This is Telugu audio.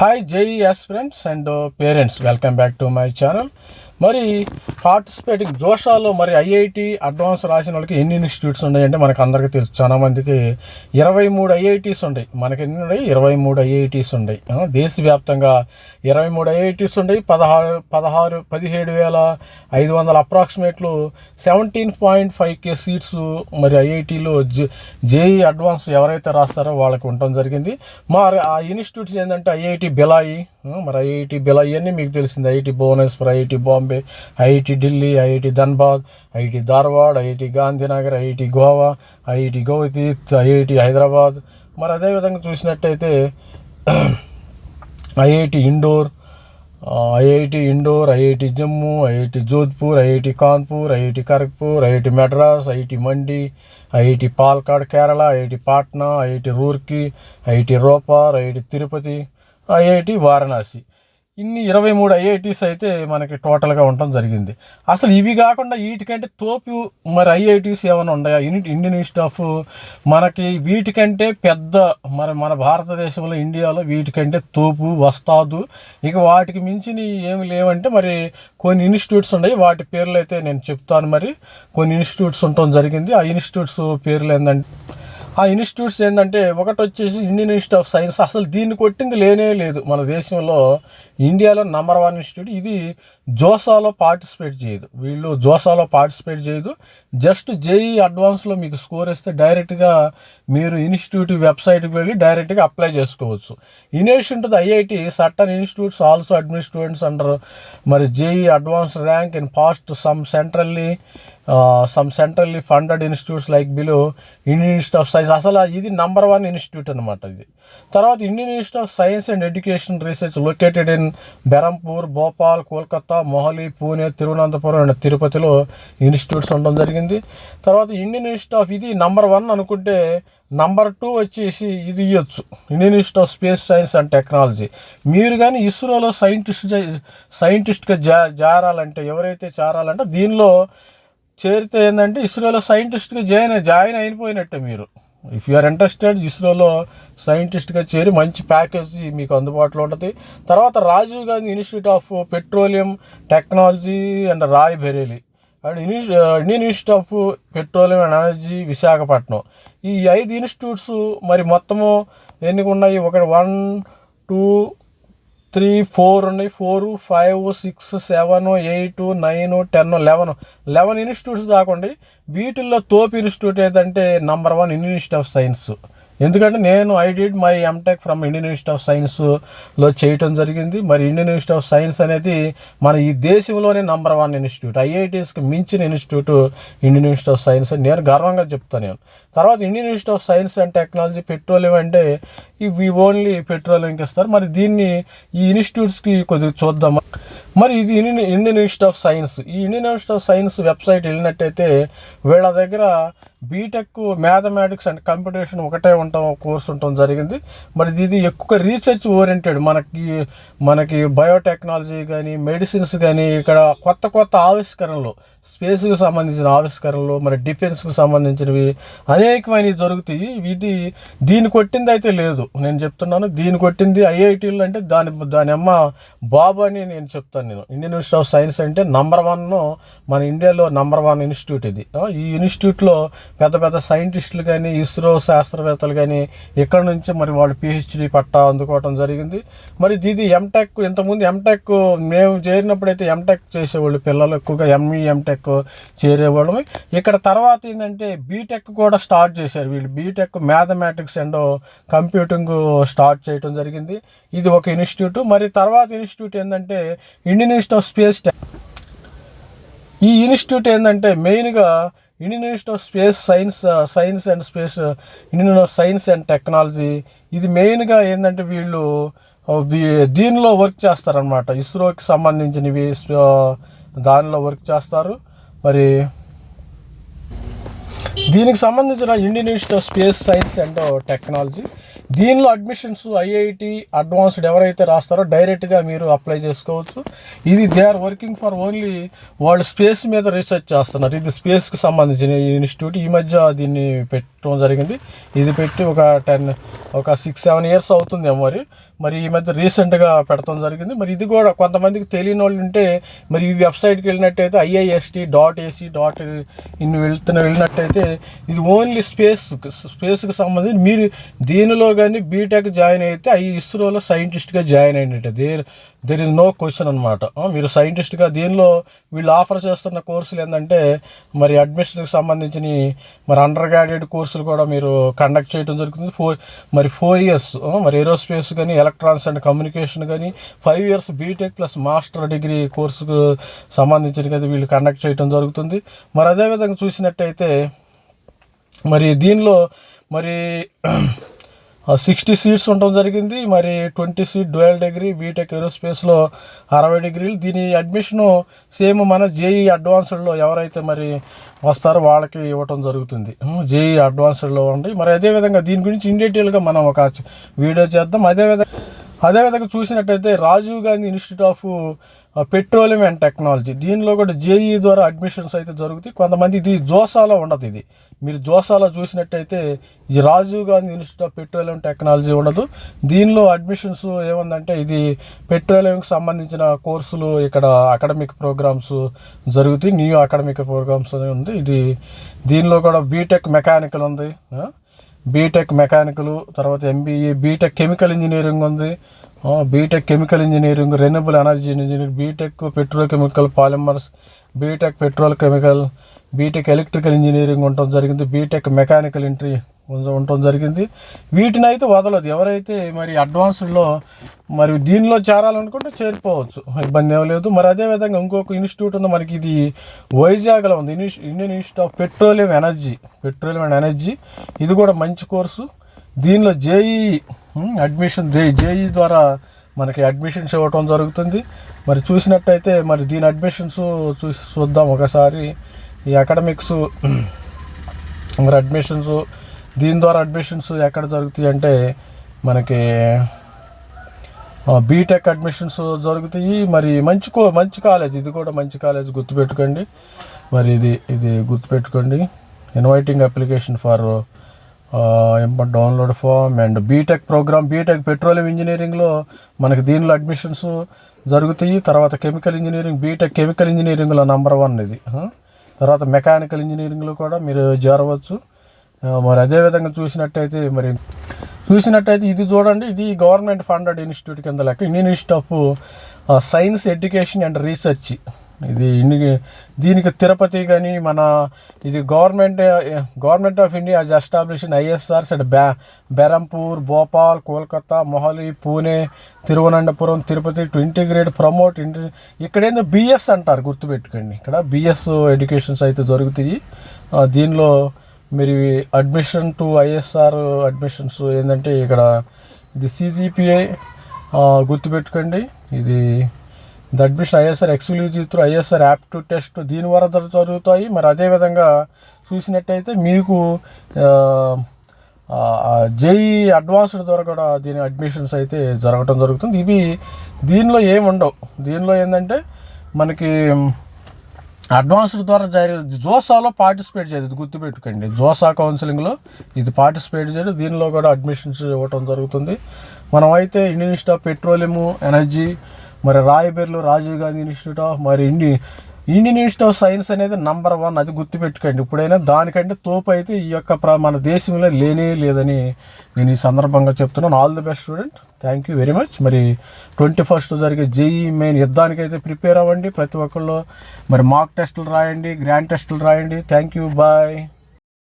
Hi JE aspirants and uh, parents. Welcome back to my channel. మరి పార్టిసిపేటింగ్ జోషాలో మరి ఐఐటి అడ్వాన్స్ రాసిన వాళ్ళకి ఎన్ని ఇన్స్టిట్యూట్స్ ఉన్నాయంటే మనకు అందరికీ తెలుసు. చాలా మందికి ఇరవై మూడు ఐఐటీస్ ఉన్నాయి మనకి ఎన్ని ఉన్నాయి? ఇరవై మూడు ఐఐటీస్ ఉన్నాయి దేశవ్యాప్తంగా ఇరవై మూడు ఐఐటీస్ ఉన్నాయి పదహారు పదహారు పదిహేడు వేల ఐదు వందల approximately seventeen point five K seats మరి ఐఐటీలో జేఈ అడ్వాన్స్ ఎవరైతే రాస్తారో వాళ్ళకి ఉండటం జరిగింది. మరి ఆ ఇన్స్టిట్యూట్స్ ఏంటంటే ఐఐటి బిలాయి మరి ఐఐటి బిల్ అవన్నీ మీకు తెలిసింది. IIT Bhubaneswar IIT Bombay IIT Delhi IIT Dhanbad IIT Dharwad IIT Gandhinagar IIT Goa IIT Guwahati IIT Hyderabad. మరి అదేవిధంగా చూసినట్టయితే IIT Indore IIT Indore IIT Jammu IIT Jodhpur IIT Kanpur IIT Kharagpur IIT Madras IIT Mandi IIT Palakkad Kerala IIT Patna IIT Roorkee IIT Ropar IIT Tirupati. IIT Varanasi. ఇన్ని ఇరవై మూడు ఐఐటీస్ అయితే మనకి టోటల్గా ఉండటం జరిగింది. అసలు ఇవి కాకుండా వీటికంటే తోపు మరి ఐఐటీస్ ఏమైనా ఉన్నాయా? యూనిట్ ఇండియన్ ఇన్స్టిట్యూట్ ఆఫ్ మనకి వీటికంటే పెద్ద మరి మన భారతదేశంలో ఇండియాలో వీటికంటే తోపు వస్తాదు. ఇక వాటికి మించిన ఏమి లేవంటే మరి కొన్ని ఇన్స్టిట్యూట్స్ ఉన్నాయి. వాటి పేర్లు అయితే నేను చెప్తాను మరి. కొన్ని ఇన్స్టిట్యూట్స్ ఉండటం జరిగింది. ఆ ఇన్స్టిట్యూట్స్ పేర్లు ఏంటంటే ఆ ఇన్స్టిట్యూట్స్ ఏంటంటే ఒకటి వచ్చేసి ఇండియన్ ఇన్స్టిట్యూట్ ఆఫ్ సైన్స్. అసలు దీన్ని కొట్టింది లేనే లేదు. మన దేశంలో ఇండియాలో నంబర్ వన్ ఇన్స్టిట్యూట్. ఇది జోసాలో పార్టిసిపేట్ చేయదు. వీళ్ళు జోసాలో పార్టిసిపేట్ చేయదు. జస్ట్ జేఈ అడ్వాన్స్లో మీకు స్కోర్ ఇస్తే డైరెక్ట్గా మీరు ఇన్స్టిట్యూట్ వెబ్సైట్కి వెళ్ళి డైరెక్ట్గా అప్లై చేసుకోవచ్చు. Institute the IIT certain institutes also admit students under మరి JEE advance rank in past some centrally some centrally funded institutes like below Indian Institute of Science అసలు ఇది నంబర్ వన్ ఇన్స్టిట్యూట్ అనమాట ఇది. తర్వాత Indian Institute of Science and Education Research located in Berhampur Bhopal Kolkata Mohali Pune Thiruvananthapuram and తిరుపతిలో ఇన్స్టిట్యూట్స్ ఉండడం జరిగింది. తర్వాత ఇండియన్ ఇన్స్టిట్యూట్ ఆఫ్ ఇది నంబర్ వన్ అనుకుంటే నంబర్ టూ వచ్చేసి ఇది ఇవ్వచ్చు Indian Institute of Space Science and Technology మీరు కానీ ఇస్రోలో సైంటిస్ట్ సైంటిస్ట్గా జా జారాలంటే ఎవరైతే చేరాలంటే దీనిలో చేరితే ఏంటంటే ఇస్రోలో సైంటిస్ట్గా జాయిన్ జాయిన్ అయిపోయినట్టే మీరు. ఇఫ్ యు ఆర్ ఇంట్రెస్టెడ్ ఇస్రోలో సైంటిస్ట్గా చేరి మంచి ప్యాకేజ్ మీకు అందుబాటులో ఉంటుంది. తర్వాత Rajiv Gandhi Institute of Petroleum Technology and Rae Bareli. And ఇన్స్టి Indian Institute of Petroleum and Energy Visakhapatnam. ఈ ఐదు ఇన్స్టిట్యూట్స్ మరి మొత్తము ఎన్ని ఉన్నాయి ఒకటి వన్ టూ త్రీ ఫోర్ ఉన్నాయి. Four five six seven eight nine ten eleven. Eleven institutes దాకండి వీటిల్లో తోపు ఇన్స్టిట్యూట్ ఏదంటే number one Indian Institute of Science. ఎందుకంటే నేను I did my MTech from Indian institute of సైన్స్లో చేయటం జరిగింది. మరి ఇండియన్ ఇన్స్టిట్యూట్ ఆఫ్ సైన్స్ అనేది మన ఈ దేశంలోనే నంబర్ వన్ ఇన్స్టిట్యూట్. ఐఐటీస్కి మించిన institute Indian Institute of Science. అని నేను గర్వంగా చెప్తాను. నేను తర్వాత Indian Institute of Science and Technology petroleum అంటే ఇవి ఓన్లీ పెట్రోల్ ఇస్తారు మరి దీన్ని ఈ ఇన్స్టిట్యూట్స్కి కొద్దిగా చూద్దాం మరి ఇది Indian Indian Institute of Science. ఈ Indian Institute of Science website వెళ్ళినట్టయితే వీళ్ళ దగ్గర బీటెక్ మ్యాథమెటిక్స్ అండ్ కంప్యూటేషన్ ఒకటే ఉంటాం కోర్స్ ఉండటం జరిగింది. మరి ఇది ఎక్కువ రీసెర్చ్ ఓరియంటెడ్. మనకి మనకి బయోటెక్నాలజీ కానీ మెడిసిన్స్ కానీ ఇక్కడ కొత్త కొత్త ఆవిష్కరణలు స్పేస్కి సంబంధించిన ఆవిష్కరణలు మరి డిఫెన్స్కి సంబంధించినవి అనేకమైనవి జరుగుతాయి. ఇది దీన్ని కొట్టింది అయితే లేదు. నేను చెప్తున్నాను దీన్ని కొట్టింది ఐఐటీలు అంటే దాని దాని అమ్మ బాబు అని నేను చెప్తాను నేను. ఇండియన్ ఇన్స్టిట్యూట్ ఆఫ్ సైన్స్ అంటే నంబర్ వన్ మన ఇండియాలో నంబర్ వన్ ఇన్స్టిట్యూట్ ఇది. ఈ ఇన్స్టిట్యూట్లో పెద్ద పెద్ద సైంటిస్టులు కానీ ఇస్రో శాస్త్రవేత్తలు కానీ ఇక్కడ నుంచి మరి వాళ్ళు పిహెచ్డి పట్టా అందుకోవటం జరిగింది. మరి ఇది ఎంటెక్ ఇంతకుముందు ఎంటెక్ మేము చేరినప్పుడైతే ఎంటెక్ చేసేవాళ్ళు పిల్లలు ఎక్కువగా ఎంఈ ఎంటెక్ చేరేవాళ్ళం ఇక్కడ తర్వాత ఏంటంటే బీటెక్ కూడా స్టార్ట్ చేశారు వీళ్ళు. BTech mathematics and computing start చేయడం జరిగింది. ఇది ఒక ఇన్స్టిట్యూట్. మరి తర్వాత ఇన్స్టిట్యూట్ ఏంటంటే ఇండియన్ ఇన్స్టిట్యూట్ ఆఫ్ స్పేస్ ఈ ఇన్స్టిట్యూట్ ఏంటంటే మెయిన్గా Indian Institute of Space Science Science and Space Indian of Science and Technology. ఇది మెయిన్గా ఏంటంటే వీళ్ళు దీనిలో వర్క్ చేస్తారనమాట ఇస్రోకి సంబంధించినవి దానిలో వర్క్ చేస్తారు. మరి దీనికి సంబంధించిన Indian Institute of Space Science and Technology. దీనిలో అడ్మిషన్స్ ఐఐటి అడ్వాన్స్డ్ ఎవరైతే రాస్తారో డైరెక్ట్గా మీరు అప్లై చేసుకోవచ్చు. ఇది they are working for only వాళ్ళు స్పేస్ మీద రీసెర్చ్ చేస్తున్నారు. ఇది స్పేస్కి సంబంధించిన ఇన్స్టిట్యూట్. ఈ మధ్య దీన్ని పెట్టడం జరిగింది. ఇది పెట్టి ఒక టెన్ ఒక సిక్స్ సెవెన్ ఇయర్స్ అవుతుందేమో మరి. మరి ఈ మధ్య రీసెంట్గా పెడతాం జరిగింది. మరి ఇది కూడా కొంతమందికి తెలియని వాళ్ళు ఉంటే మరి ఈ వెబ్సైట్కి వెళ్ళినట్టయితే IIST dot AC dot in వెళ్తున్న వెళ్ళినట్టయితే ఇది ఓన్లీ స్పేస్ స్పేస్కి సంబంధించి మీరు దీనిలో కానీ బీటెక్ జాయిన్ అయితే ఈ ఇస్రోలో సైంటిస్ట్గా జాయిన్ అయినట్టే. There there is no question అనమాట మీరు సైంటిస్ట్గా దీనిలో వీళ్ళు ఆఫర్ చేస్తున్న కోర్సులు ఏంటంటే మరి అడ్మిషన్కి సంబంధించిన మరి అండర్ గ్రాడ్యుయేట్ కోర్సులు కూడా మీరు కండక్ట్ చేయడం జరుగుతుంది. ఫోర్ మరి ఫోర్ ఇయర్స్ మరి ఏరోస్పేస్ కానీ ఎలక్ట్రానిక్స్ అండ్ కమ్యూనికేషన్ కానీ five years BTech plus master degree కోర్సుకు సంబంధించిన కదా వీళ్ళు కండక్ట్ చేయడం జరుగుతుంది. మరి అదేవిధంగా చూసినట్టయితే మరి దీనిలో మరి సిక్స్టీ సీట్స్ ఉండడం జరిగింది. మరి twenty seat dual degree BTech ఏరోస్పేస్లో అరవై డిగ్రీలు. దీని అడ్మిషను సేమ్ మన జేఈ అడ్వాన్స్డ్లో ఎవరైతే మరి వస్తారో వాళ్ళకి ఇవ్వటం జరుగుతుంది. జేఈ అడ్వాన్స్డ్లో ఉండి. మరి అదేవిధంగా దీని గురించి ఇన్ డీటెయిల్గా మనం ఒక వీడియో చేద్దాం. అదేవిధంగా అదేవిధంగా చూసినట్టయితే Rajiv Gandhi Institute of Petroleum and Technology. దీనిలో కూడా జేఈ ద్వారా అడ్మిషన్స్ అయితే జరుగుతాయి. కొంతమంది ఇది జోసాలో ఉండదు ఇది. మీరు జోసాలో చూసినట్టయితే ఇది Rajiv Gandhi institute of petroleum technology ఉండదు. దీనిలో అడ్మిషన్స్ ఏముందంటే ఇది పెట్రోలియంకి సంబంధించిన కోర్సులు ఇక్కడ అకాడమిక్ ప్రోగ్రామ్స్ జరుగుతాయి. న్యూ అకాడమిక్ ప్రోగ్రామ్స్ అని ఉంది. ఇది దీనిలో కూడా బీటెక్ మెకానికల్ ఉంది. బీటెక్ మెకానికల్ తర్వాత ఎంబీఏ బీటెక్ కెమికల్ ఇంజనీరింగ్ ఉంది. BTech chemical engineering renewable energy engineering BTech petrochemical polymers BTech petrol chemical BTech electrical engineering ఉండటం జరిగింది. బీటెక్ మెకానికల్ ఎంట్రీ ఉండటం జరిగింది. వీటిని అయితే వదలదు. ఎవరైతే మరి అడ్వాన్స్డ్లో మరి దీనిలో చేరాలనుకుంటే చేరిపోవచ్చు. ఇబ్బంది ఏం లేదు. మరి అదేవిధంగా ఇంకొక ఇన్స్టిట్యూట్ ఉంది. మనకి ఇది వైజాగ్లో ఉంది. ఇన్స్టి Indian institute of petroleum energy petroleum and energy ఇది కూడా మంచి కోర్సు. దీనిలో జేఈ అడ్మిషన్ జే జేఈ ద్వారా మనకి అడ్మిషన్స్ ఇవ్వటం జరుగుతుంది. మరి చూసినట్టయితే మరి దీని అడ్మిషన్స్ చూసి చూద్దాం ఒకసారి. ఈ అకాడమిక్స్ మరి అడ్మిషన్స్ దీని ద్వారా అడ్మిషన్స్ ఎక్కడ జరుగుతాయి అంటే మనకి బీటెక్ అడ్మిషన్స్ జరుగుతాయి. మరి మంచి కో మంచి కాలేజ్ ఇది కూడా మంచి కాలేజ్ గుర్తుపెట్టుకోండి. మరి ఇది ఇది గుర్తుపెట్టుకోండి. Inviting application for download form and BTech program BTech petroleum ఇంజనీరింగ్లో మనకి దీనిలో అడ్మిషన్స్ జరుగుతాయి. తర్వాత కెమికల్ ఇంజనీరింగ్ బీటెక్ కెమికల్ ఇంజనీరింగ్లో నెంబర్ వన్ ఇది. తర్వాత మెకానికల్ ఇంజనీరింగ్లో కూడా మీరు చేరవచ్చు. మరి అదేవిధంగా చూసినట్టయితే మరి చూసినట్టయితే ఇది చూడండి ఇది గవర్నమెంట్ ఫండెడ్ ఇన్స్టిట్యూట్ కింద లెక్క. Indian institute of science education and research ఇది దీనికి తిరుపతి కానీ మన ఇది government government of India has established ISRs and బ్యా Berhampur Bhopal Kolkata Mohali Pune Thiruvananthapuram Tirupati to integrate promote ఇంటి ఇక్కడేందో బిఎస్ అంటారు గుర్తుపెట్టుకోండి. ఇక్కడ బిఎస్ ఎడ్యుకేషన్స్ అయితే జరుగుతాయి. దీనిలో మీరు అడ్మిషన్ టు ఐఎస్ఆర్ అడ్మిషన్స్ ఏంటంటే ఇక్కడ ఇది సిజిపిఐ గుర్తుపెట్టుకోండి. ఇది ఇది ISR exclusive through ISR aptitude test దీని ద్వారా జరుగుతాయి. మరి అదేవిధంగా చూసినట్టయితే మీకు జేఈ అడ్వాన్స్డ్ ద్వారా కూడా దీని అడ్మిషన్స్ అయితే జరగటం జరుగుతుంది. ఇవి దీనిలో ఏమి ఉండవు. దీనిలో ఏంటంటే మనకి అడ్వాన్స్డ్ ద్వారా జరిగే జోసాలో పార్టిసిపేట్ చేయదు. ఇది గుర్తుపెట్టుకోండి. జోసా కౌన్సిలింగ్లో ఇది పార్టిసిపేట్ చేయదు దీనిలో కూడా అడ్మిషన్స్ ఇవ్వటం జరుగుతుంది. మనం అయితే Indian institute of petroleum energy మరి రాయబేర్లో రాజీవ్ గాంధీ ఇన్స్టిట్యూట్ ఆఫ్ మరి ఇండి ఇండియన్ ఇన్స్టిట్యూట్ ఆఫ్ సైన్స్ అనేది నంబర్ వన్ అది గుర్తుపెట్టుకోండి. ఇప్పుడైనా దానికంటే తోపు అయితే ఈ యొక్క ప్ర- మన దేశంలో లేనే లేదని నేను ఈ సందర్భంగా చెప్తున్నాను. All the best student thank you very much మరి ట్వంటీ ఫస్ట్ జరిగే జేఈ మెయిన్ యుద్ధానికైతే ప్రిపేర్ అవ్వండి. ప్రతి ఒక్కళ్ళు మరి మాక్ టెస్టులు రాయండి గ్రాండ్ టెస్టులు రాయండి. Thank you bye